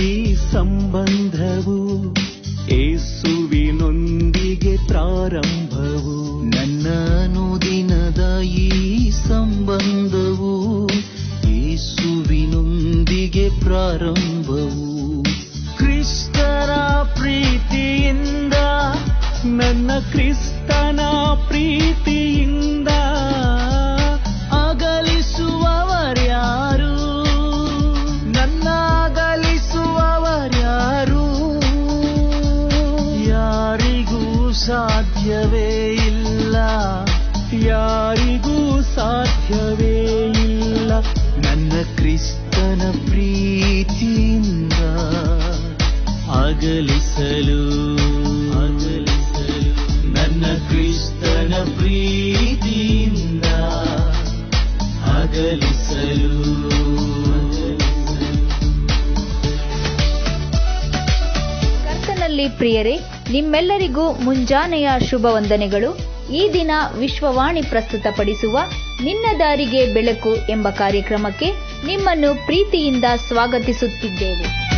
ಈ ಸಂಬಂಧವು ಏಸುವಿನೊಂದಿಗೆ ಪ್ರಾರಂಭವು. ನನ್ನನು ದಿನದ ಈ ಸಂಬಂಧವು ಯೇಸುವಿನೊಂದಿಗೆ ಪ್ರಾರಂಭವು. ಸಾಧ್ಯವೇ ಇಲ್ಲ. ಯಾರಿಗೂ ಸಾಧ್ಯವೇ ಇಲ್ಲ. ನನ್ನ ಕ್ರಿಸ್ತನ ಪ್ರೀತಿಯಿಂದ ಅಗಲಿಸಲು. ಅಗಲಿಸಲು ನನ್ನ ಕ್ರಿಸ್ತನ ಪ್ರೀತಿಯಿಂದ ಅಗಲಿಸಲು. ಕರ್ತನಲ್ಲಿ ಪ್ರಿಯರೇ ನಿಮ್ಮೆಲ್ಲರಿಗೂ ಮುಂಜಾನೆಯ ಶುಭ ವಂದನೆಗಳು. ಈ ದಿನ ವಿಶ್ವವಾಣಿ ಪ್ರಸ್ತುತಪಡಿಸುವ ನಿನ್ನ ದಾರಿಗೆ ಬೆಳಕು ಎಂಬ ಕಾರ್ಯಕ್ರಮಕ್ಕೆ ನಿಮ್ಮನ್ನು ಪ್ರೀತಿಯಿಂದ ಸ್ವಾಗತಿಸುತ್ತಿದ್ದೇವೆ.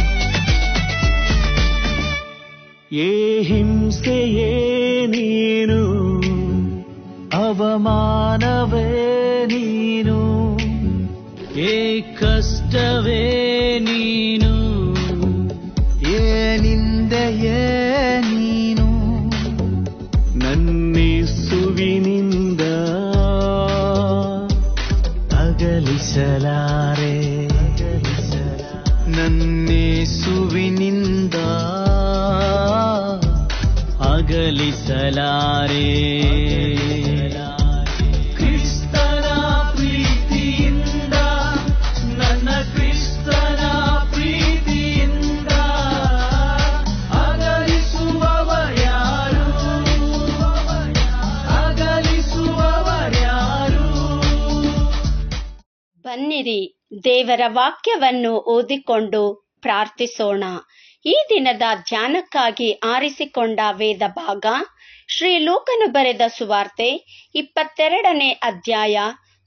ಏ ಹಿಂಸೆಯೇ ನೀನು, ಅವಮಾನವೇ ನೀನು, ಏ ಕಷ್ಟವೇ ನೀನು ಅಗಲಿಸಲಾರೆ ಕ್ರಿಸ್ತನ ಪ್ರೀತಿಯಿಂದ ನನ್ನ ಕ್ರಿಸ್ತನ ಪ್ರೀತಿಯಿಂದ ಅಗಲಿಸುವವರ್ಯಾರು ಅಗಲಿಸುವವರ್ಯಾರು ಬನ್ನಿರಿ ದೇವರ ವಾಕ್ಯವನ್ನು ಓದಿಕೊಂಡು ಪ್ರಾರ್ಥಿಸೋಣ. ಈ ದಿನದ ಧ್ಯಾನಕ್ಕಾಗಿ ಆರಿಸಿಕೊಂಡ ವೇದ ಭಾಗ ಶ್ರೀ ಲೋಕನು ಬರೆದ ಸುವಾರ್ತೆ ಇಪ್ಪತ್ತೆರಡನೇ ಅಧ್ಯಾಯ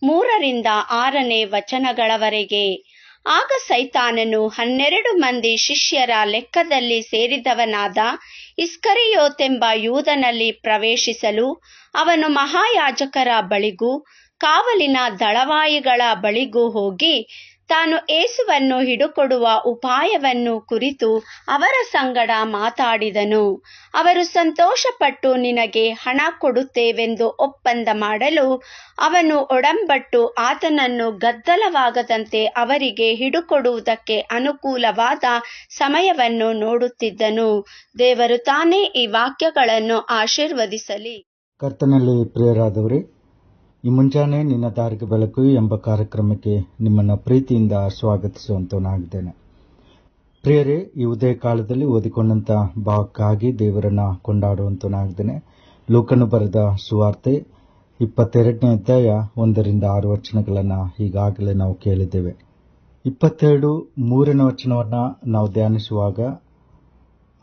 ಮೂರರಿಂದ ಆರನೇ ವಚನಗಳವರೆಗೆ. ಆಗ ಸೈತಾನನು ಹನ್ನೆರಡು ಮಂದಿ ಶಿಷ್ಯರ ಲೆಕ್ಕದಲ್ಲಿ ಸೇರಿದವನಾದ ಇಸ್ಕರಿಯೋತೆಂಬ ಯೂದನಲ್ಲಿ ಪ್ರವೇಶಿಸಲು ಅವನು ಮಹಾಯಾಜಕರ ಬಳಿಗೂ, ಕಾವಲಿನ ದಳವಾಯಿಗಳ ಬಳಿಗೂ ಹೋಗಿ ತಾನು ಏಸುವನ್ನು ಹಿಡುಕೊಡುವ ಉಪಾಯವನ್ನು ಕುರಿತು ಅವರ ಸಂಗಡ ಮಾತಾಡಿದನು. ಅವರು ಸಂತೋಷಪಟ್ಟು ನಿನಗೆ ಹಣ ಕೊಡುತ್ತೇವೆಂದು ಒಪ್ಪಂದ ಮಾಡಲು ಅವನು ಒಡಂಬಟ್ಟು ಆತನನ್ನು ಗದ್ದಲವಾಗದಂತೆ ಅವರಿಗೆ ಹಿಡುಕೊಡುವುದಕ್ಕೆ ಅನುಕೂಲವಾದ ಸಮಯವನ್ನು ನೋಡುತ್ತಿದ್ದನು. ದೇವರು ತಾನೇ ಈ ವಾಕ್ಯಗಳನ್ನು ಆಶೀರ್ವದಿಸಲಿ. ಕರ್ತನಲ್ಲಿ ಪ್ರಿಯರಾದವರೇ ಈ ಮುಂಜಾನೆ ನಿನ್ನ ದಾರಿಗೆ ಬೆಳಕು ಎಂಬ ಕಾರ್ಯಕ್ರಮಕ್ಕೆ ನಿಮ್ಮನ್ನು ಪ್ರೀತಿಯಿಂದ ಸ್ವಾಗತಿಸುವಂತವನಾಗಿದ್ದೇನೆ. ಪ್ರಿಯರೇ, ಈ ಉದಯ ಕಾಲದಲ್ಲಿ ಓದಿಕೊಂಡಂತ ಭಾವಕ್ಕಾಗಿ ದೇವರನ್ನ ಕೊಂಡಾಡುವಂತವನಾಗಿದ್ದೇನೆ. ಲೋಕನು ಬರೆದ ಸುವಾರ್ತೆ ಇಪ್ಪತ್ತೆರಡನೇ ಅಧ್ಯಾಯ ಒಂದರಿಂದ ಆರು ವಚನಗಳನ್ನು ಈಗಾಗಲೇ ನಾವು ಕೇಳಿದ್ದೇವೆ. ಇಪ್ಪತ್ತೆರಡು ಮೂರನೇ ವಚನವನ್ನು ನಾವು ಧ್ಯಾನಿಸುವಾಗ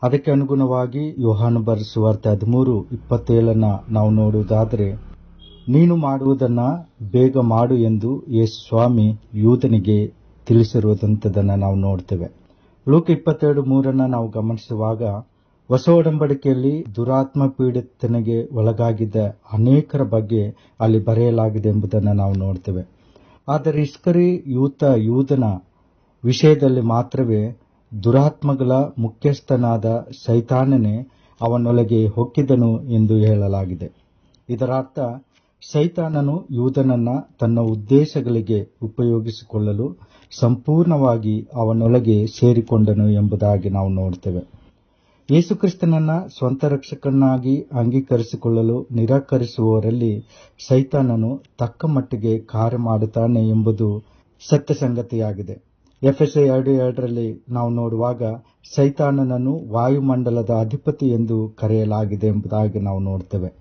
ಅದಕ್ಕೆ ಅನುಗುಣವಾಗಿ ಯೋಹಾನು ಬರೆಸುವಾರ್ತೆ ಹದಿಮೂರು ಇಪ್ಪತ್ತೇಳನ್ನು ನಾವು ನೋಡುವುದಾದರೆ ನೀನು ಮಾಡುವುದನ್ನ ಬೇಗ ಮಾಡು ಎಂದು ಯೇಸು ಸ್ವಾಮಿ ಯೂದನಿಗೆ ತಿಳಿಸಿರುವುದಂಥದನ್ನು ನಾವು ನೋಡ್ತೇವೆ. ಲೋಕ ಇಪ್ಪತ್ತೆರಡು ಮೂರನ್ನ ನಾವು ಗಮನಿಸುವಾಗ ಹೊಸ ಒಡಂಬಡಿಕೆಯಲ್ಲಿ ದುರಾತ್ಮ ಪೀಡಿತನಿಗೆ ಒಳಗಾಗಿದ್ದ ಅನೇಕರ ಬಗ್ಗೆ ಅಲ್ಲಿ ಬರೆಯಲಾಗಿದೆ ಎಂಬುದನ್ನು ನಾವು ನೋಡ್ತೇವೆ. ಆದರೆ ಇಸ್ಕರಿ ಯೂತ ಯೂದನ ವಿಷಯದಲ್ಲಿ ಮಾತ್ರವೇ ದುರಾತ್ಮಗಳ ಮುಖ್ಯಸ್ಥನಾದ ಸೈತಾನನೇ ಅವನೊಳಗೆ ಹೊಕ್ಕಿದನು ಎಂದು ಹೇಳಲಾಗಿದೆ. ಇದರ ಅರ್ಥ ಸೈತಾನನು ಯೂದನನ್ನ ತನ್ನ ಉದ್ದೇಶಗಳಿಗೆ ಉಪಯೋಗಿಸಿಕೊಳ್ಳಲು ಸಂಪೂರ್ಣವಾಗಿ ಅವನೊಳಗೆ ಸೇರಿಕೊಂಡನು ಎಂಬುದಾಗಿ ನಾವು ನೋಡ್ತೇವೆ. ಯೇಸುಕ್ರಿಸ್ತನನ್ನ ಸ್ವಂತ ರಕ್ಷಕನಾಗಿ ಅಂಗೀಕರಿಸಿಕೊಳ್ಳಲು ನಿರಾಕರಿಸುವವರಲ್ಲಿ ಸೈತಾನನು ತಕ್ಕ ಮಟ್ಟಿಗೆ ಕಾರ್ಯ ಮಾಡುತ್ತಾನೆ ಎಂಬುದು ಸತ್ಯ ಸಂಗತಿಯಾಗಿದೆ ಎಫ್ಎಸ್ಎ ಎರಡು ಎರಡರಲ್ಲಿ ನಾವು ನೋಡುವಾಗ ಸೈತಾನನನ್ನು ವಾಯುಮಂಡಲದ ಅಧಿಪತಿ ಎಂದು ಕರೆಯಲಾಗಿದೆ ಎಂಬುದಾಗಿ ನಾವು ನೋಡ್ತೇವೆ.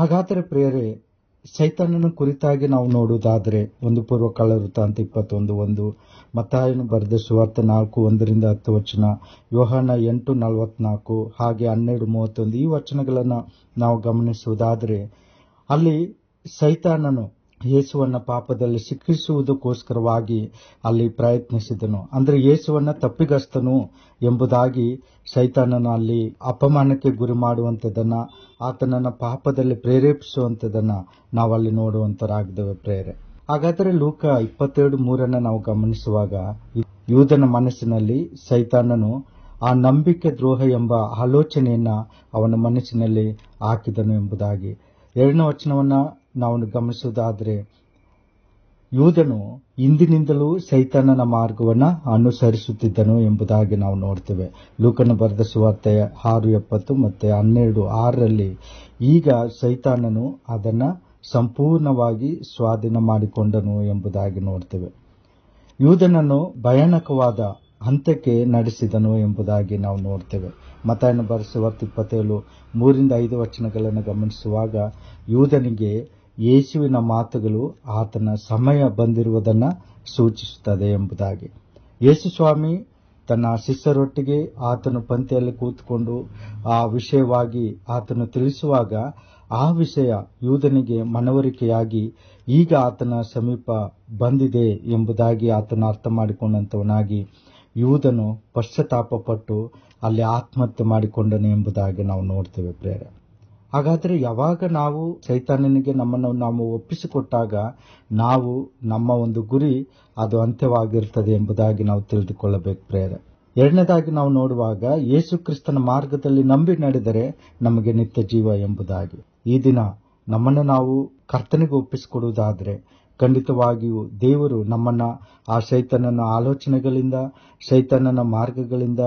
ಹಾಗಾದರೆ ಪ್ರಿಯರೇ ಚೈತನ್ಯನ ಕುರಿತಾಗಿ ನಾವು ನೋಡುವುದಾದರೆ ಒಂದು ಪೂರ್ವಕಾಲ ವೃತ್ತಾಂತ ಇಪ್ಪತ್ತೊಂದು ಒಂದು, ಮತ್ತಾಯನು ಬರೆದ ಸುವಾರ್ತೆ ನಾಲ್ಕು ಒಂದರಿಂದ ಹತ್ತು ವಚನ, ಯೋಹಾನ ಎಂಟು ನಲವತ್ನಾಲ್ಕು, ಹಾಗೆ ಹನ್ನೆರಡು ಮೂವತ್ತೊಂದು ಈ ವಚನಗಳನ್ನು ನಾವು ಗಮನಿಸುವುದಾದರೆ, ಅಲ್ಲಿ ಸೈತಾನನು ಯೇಸುವನ್ನ ಪಾಪದಲ್ಲಿ ಶಿಕ್ಷಿಸುವುದಕ್ಕೋಸ್ಕರವಾಗಿ ಅಲ್ಲಿ ಪ್ರಯತ್ನಿಸಿದನು. ಅಂದರೆ ಯೇಸುವನ್ನ ತಪ್ಪಿಗಸ್ತನು ಎಂಬುದಾಗಿ ಸೈತಾನನ ಅಲ್ಲಿ ಅಪಮಾನಕ್ಕೆ ಗುರಿ ಮಾಡುವಂಥದ್ದನ್ನ, ಆತನನ್ನ ಪಾಪದಲ್ಲಿ ಪ್ರೇರೇಪಿಸುವಂಥದ್ದನ್ನ ನಾವಲ್ಲಿ ನೋಡುವಂತರಾಗಿದ್ದೇವೆ ಪ್ರೇರೆ. ಹಾಗಾದರೆ ಲೂಕ ಇಪ್ಪತ್ತೆರಡು ಮೂರನ್ನ ನಾವು ಗಮನಿಸುವಾಗ, ಯೂದನ ಮನಸ್ಸಿನಲ್ಲಿ ಸೈತಾನನು ಆ ನಂಬಿಕೆ ದ್ರೋಹ ಎಂಬ ಆಲೋಚನೆಯನ್ನ ಅವನ ಮನಸ್ಸಿನಲ್ಲಿ ಹಾಕಿದನು ಎಂಬುದಾಗಿ. ಎರಡನೇ ವಚನವನ್ನ ನಾವು ಗಮನಿಸುವುದಾದರೆ, ಯೋಧನು ಇಂದಿನಿಂದಲೂ ಸೈತಾನನ ಮಾರ್ಗವನ್ನು ಅನುಸರಿಸುತ್ತಿದ್ದನು ಎಂಬುದಾಗಿ ನಾವು ನೋಡ್ತೇವೆ. ಲೂಕನ ಬರೆದ ಸುವಾರ್ತೆ ಆರು, ಎಪ್ಪತ್ತು ಮತ್ತೆ ಹನ್ನೆರಡು, ಆರರಲ್ಲಿ ಈಗ ಸೈತಾನನು ಅದನ್ನು ಸಂಪೂರ್ಣವಾಗಿ ಸ್ವಾಧೀನ ಮಾಡಿಕೊಂಡನು ಎಂಬುದಾಗಿ ನೋಡ್ತೇವೆ. ಯೋಧನನ್ನು ಭಯಾನಕವಾದ ಹಂತಕ್ಕೆ ನಡೆಸಿದನು ಎಂಬುದಾಗಿ ನಾವು ನೋಡ್ತೇವೆ. ಮತಾಯನ ಬರೆಸುವ ಇಪ್ಪತ್ತೇಳು ಮೂರಿಂದ ಐದು ವಚನಗಳನ್ನು ಗಮನಿಸುವಾಗ ಯೂದನಿಗೆ ಯೇಸುವಿನ ಮಾತುಗಳು ಆತನ ಸಮಯ ಬಂದಿರುವುದನ್ನು ಸೂಚಿಸುತ್ತದೆ ಎಂಬುದಾಗಿ. ಯೇಸು ಸ್ವಾಮಿ ತನ್ನ ಶಿಷ್ಯರೊಟ್ಟಿಗೆ ಆತನು ಪಂಕ್ತಿಯಲ್ಲಿ ಕೂತ್ಕೊಂಡು ಆ ವಿಷಯವಾಗಿ ಆತನು ತಿಳಿಸುವಾಗ ಆ ವಿಷಯ ಯೂದನಿಗೆ ಮನವರಿಕೆಯಾಗಿ ಈಗ ಆತನ ಸಮೀಪ ಬಂದಿದೆ ಎಂಬುದಾಗಿ ಆತನು ಅರ್ಥ ಮಾಡಿಕೊಂಡಂಥವನಾಗಿ ಯೂಧನು ಪಶ್ಚಾತ್ತಾಪಪಟ್ಟು ಅಲ್ಲಿ ಆತ್ಮಹತ್ಯೆ ಮಾಡಿಕೊಂಡನು ಎಂಬುದಾಗಿ ನಾವು ನೋಡ್ತೇವೆ ಪ್ರೇರ ಹಾಗಾದ್ರೆ ಯಾವಾಗ ನಾವು ಸೈತಾನನಿಗೆ ನಮ್ಮನ್ನು ನಾವು ಒಪ್ಪಿಸಿಕೊಟ್ಟಾಗ ನಾವು ನಮ್ಮ ಒಂದು ಗುರಿ ಅದು ಅಂತ್ಯವಾಗಿರ್ತದೆ ಎಂಬುದಾಗಿ ನಾವು ತಿಳಿದುಕೊಳ್ಳಬೇಕು ಪ್ರೇರ ಎರಡನೇದಾಗಿ ನಾವು ನೋಡುವಾಗ ಯೇಸು ಕ್ರಿಸ್ತನ ಮಾರ್ಗದಲ್ಲಿ ನಂಬಿ ನಡೆದರೆ ನಮಗೆ ನಿತ್ಯ ಜೀವ ಎಂಬುದಾಗಿ. ಈ ದಿನ ನಮ್ಮನ್ನು ನಾವು ಕರ್ತನಿಗೆ ಒಪ್ಪಿಸಿಕೊಡುವುದಾದ್ರೆ ಖಂಡಿತವಾಗಿಯೂ ದೇವರು ನಮ್ಮನ್ನ, ಆ ಸೈತನನ ಆಲೋಚನೆಗಳಿಂದ ಸೈತನನ ಮಾರ್ಗಗಳಿಂದ,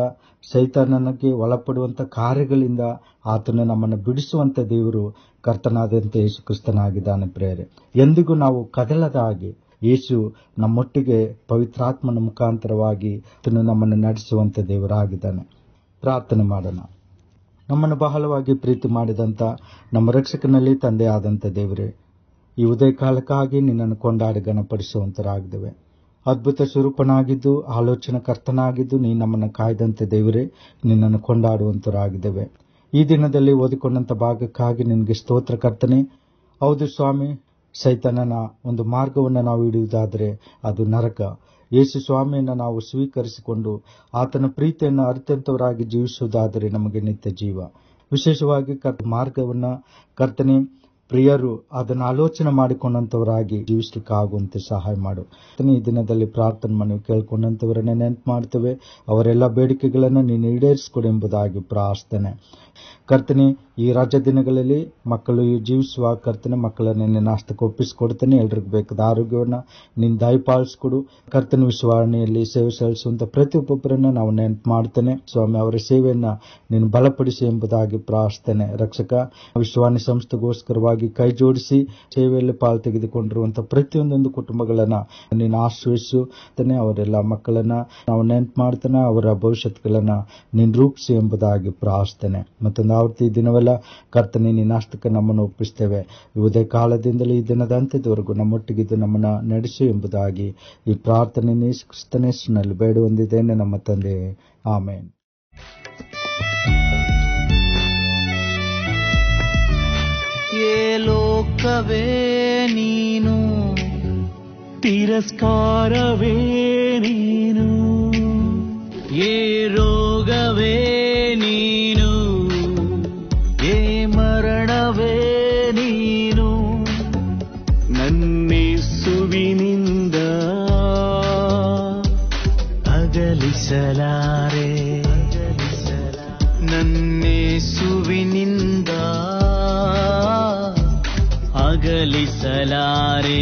ಸೈತನನಿಗೆ ಒಳಪಡುವಂಥ ಕಾರ್ಯಗಳಿಂದ ಆತನು ನಮ್ಮನ್ನು ಬಿಡಿಸುವಂತ ದೇವರು ಕರ್ತನಾದಂತೆ ಯೇಸು ಕ್ರಿಸ್ತನಾಗಿದ್ದಾನೆ ಪ್ರೇರೆ ಎಂದಿಗೂ ನಾವು ಕದಲದ ಹಾಗೆ ಯೇಸು ನಮ್ಮೊಟ್ಟಿಗೆ ಪವಿತ್ರಾತ್ಮನ ಮುಖಾಂತರವಾಗಿ ಆತನು ನಮ್ಮನ್ನು ನಡೆಸುವಂತ ದೇವರಾಗಿದ್ದಾನೆ. ಪ್ರಾರ್ಥನೆ ಮಾಡೋಣ. ನಮ್ಮನ್ನು ಬಹಳವಾಗಿ ಪ್ರೀತಿ ಮಾಡಿದಂತ ನಮ್ಮ ರಕ್ಷಕನಲ್ಲಿ ತಂದೆ ಆದಂತ ದೇವರೇ ಈ ಉದಯ ಕಾಲಕ್ಕಾಗಿ ನಿನ್ನನ್ನು ಕೊಂಡಾಡಿ ಗಣಪಡಿಸುವಂತರಾಗಿದ್ದೇವೆ ಅದ್ಭುತ ಸ್ವರೂಪನಾಗಿದ್ದು, ಆಲೋಚನಾಕರ್ತನಾಗಿದ್ದು, ನೀ ನಮ್ಮನ್ನು ಕಾಯ್ದಂತೆ ದೇವರೇ, ನಿನ್ನನ್ನು ಕೊಂಡಾಡುವಂತರಾಗಿದ್ದೇವೆ. ಈ ದಿನದಲ್ಲಿ ಓದಿಕೊಂಡಂಥ ಭಾಗಕ್ಕಾಗಿ ನಿನಗೆ ಸ್ತೋತ್ರ ಕರ್ತನೆ. ಹೌದು ಸ್ವಾಮಿ, ಸೈತನನ ಒಂದು ಮಾರ್ಗವನ್ನು ನಾವು ಹಿಡಿಯುವುದಾದರೆ ಅದು ನರಕ. ಯೇಸು ಸ್ವಾಮಿಯನ್ನು ನಾವು ಸ್ವೀಕರಿಸಿಕೊಂಡು ಆತನ ಪ್ರೀತಿಯನ್ನು ಅರಿತಂತವರಾಗಿ ಜೀವಿಸುವುದಾದರೆ ನಮಗೆ ನಿತ್ಯ ಜೀವ. ವಿಶೇಷವಾಗಿ ಕರ್ತ ಮಾರ್ಗವನ್ನು ಕರ್ತನೆ. ಪ್ರಿಯರು, ಅದನ್ನು ಆಲೋಚನೆ ಮಾಡಿಕೊಂಡಂತವರಾಗಿ ಜೀವಿಸಲಿಕ್ಕಾಗುವಂತೆ ಸಹಾಯ ಮಾಡು. ಈ ದಿನದಲ್ಲಿ ಪ್ರಾರ್ಥನೆ ಮನವಿ ಕೇಳ್ಕೊಂಡಂತವರನ್ನ ನೆನಪು ಮಾಡ್ತೇವೆ ಅವರೆಲ್ಲ ಬೇಡಿಕೆಗಳನ್ನು ನೀನು ಈಡೇರಿಸಿಕೊಡೆಂಬುದಾಗಿ ಪ್ರಾರ್ಥನೆ. ಕರ್ತನೆ ಈ ರಾಜ್ಯ ದಿನಗಳಲ್ಲಿ ಮಕ್ಕಳು ಜೀವಿಸುವ ಕರ್ತನೆ ಮಕ್ಕಳನ್ನು ನಿನ್ನ ಹಸ್ತಕ್ಕೆ ಒಪ್ಪಿಸಿಕೊಡ್ತೇನೆ ಎಲ್ರಿಗೂ ಬೇಕಾದ ನಿನ್ನ ದಾಯಿ ದಯಪಾಲಿಸ್ಕೊಡು ಕರ್ತನ ವಿಶ್ವಾರಣೆಯಲ್ಲಿ ಸೇವೆ ಸಲ್ಲಿಸುವಂತ ಪ್ರತಿಯೊಬ್ಬೊಬ್ಬರನ್ನು ನಾವು ನೆನಪು ಮಾಡ್ತೇನೆ ಸ್ವಾಮಿ, ಅವರ ಸೇವೆಯನ್ನು ನೀನು ಬಲಪಡಿಸಿ ಎಂಬುದಾಗಿ ಪ್ರಾರ್ಥನೆ ರಕ್ಷಕ, ವಿಶ್ವಾಣಿ ಸಂಸ್ಥೆಗೋಸ್ಕರವಾಗಿ ಕೈ ಜೋಡಿಸಿ ಸೇವೆಯಲ್ಲಿ ಪಾಲು ತೆಗೆದುಕೊಂಡಿರುವಂಥ ಪ್ರತಿಯೊಂದೊಂದು ಕುಟುಂಬಗಳನ್ನು ನೀನು ಆಶ್ರಯಿಸು ತಾನೆ ಅವರೆಲ್ಲ ಮಕ್ಕಳನ್ನ ನಾವು ನೆನಪು ಮಾಡ್ತಾನೆ ಅವರ ಭವಿಷ್ಯತ್ಗಳನ್ನ ನೀನು ರೂಪಿಸಿ ಎಂಬುದಾಗಿ ಪ್ರಾರ್ಥನೆ ಮತ್ತೊಂದು ಆವೃತ್ತಿ ದಿನವೆಲ್ಲ ಕರ್ತನೆ, ನಿನ್ನ ಹಸ್ತಕ್ಕೆ ನಮ್ಮನ್ನು ಒಪ್ಪಿಸ್ತೇವೆ. ಇವುದೇ ಕಾಲದಿಂದಲೂ ಈ ದಿನದ ಅಂತ್ಯದವರೆಗೂ ನಮ್ಮೊಟ್ಟಿಗಿದ್ದು ನಮ್ಮನ್ನ ನಡೆಸು ಎಂಬುದಾಗಿ ಈ ಪ್ರಾರ್ಥನೆ ಕ್ರಿಸ್ತನೇಶ್ವರನಲ್ಲಿ ಬೇಡ ಹೊಂದಿದ್ದೇನೆ ನಮ್ಮ ತಂದೆ. ಆಮೇನ್. ಲೋಕವೇ ನೀನು, ತಿರಸ್ಕಾರವೇ ಅಗಲಿಸಲಾರೆ ನನ್ನೇಸುವಿನಿಂದ ಅಗಲಿಸಲಾರೆ.